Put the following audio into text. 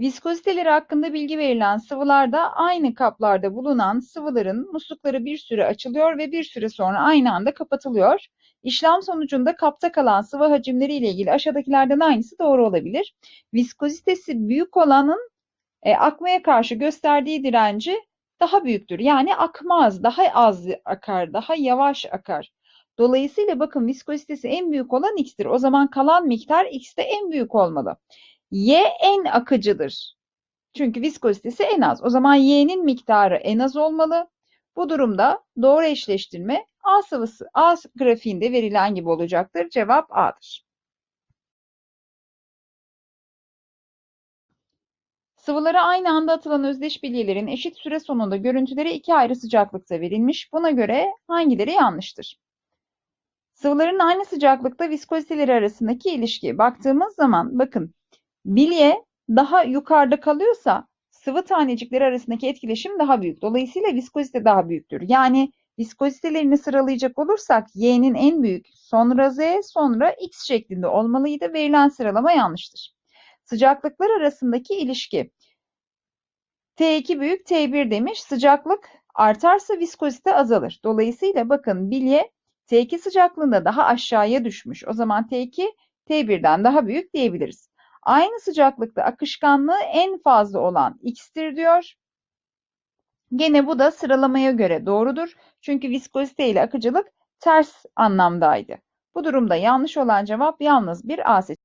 Viskoziteleri hakkında bilgi verilen sıvılarda aynı kaplarda bulunan sıvıların muslukları bir süre açılıyor ve bir süre sonra aynı anda kapatılıyor. İşlem sonucunda kapta kalan sıvı hacimleri ile ilgili aşağıdakilerden hangisi doğru olabilir? Viskozitesi büyük olanın e, akmaya karşı gösterdiği direnci daha büyüktür. Yani akmaz, daha az akar, daha yavaş akar. Dolayısıyla bakın viskozitesi en büyük olan x'tir. O zaman kalan miktar x'te en büyük olmalı. Y en akıcıdır. Çünkü viskozitesi en az. O zaman Y'nin miktarı en az olmalı. Bu durumda doğru eşleştirme A sıvısı A grafiğinde verilen gibi olacaktır. Cevap A'dır. Sıvılara aynı anda atılan özdeş bilyelerin eşit süre sonunda görüntüleri iki ayrı sıcaklıkta verilmiş. Buna göre hangileri yanlıştır? Sıvıların aynı sıcaklıkta viskoziteleri arasındaki ilişki. Baktığımız zaman bakın bilye daha yukarıda kalıyorsa sıvı tanecikleri arasındaki etkileşim daha büyük. Dolayısıyla viskozite daha büyüktür. Yani viskozitelerini sıralayacak olursak Y'nin en büyük, sonra Z, sonra X şeklinde olmalıydı. Verilen sıralama yanlıştır. Sıcaklıklar arasındaki ilişki. T2 büyük T1 demiş. Sıcaklık artarsa viskozite azalır. Dolayısıyla bakın bilye T2 sıcaklığında daha aşağıya düşmüş. O zaman T2 T1'den daha büyük diyebiliriz. Aynı sıcaklıkta akışkanlığı en fazla olan X'tir diyor. Gene bu da sıralamaya göre doğrudur. Çünkü viskozite ile akıcılık ters anlamdaydı. Bu durumda yanlış olan cevap yalnız bir A seçeneği.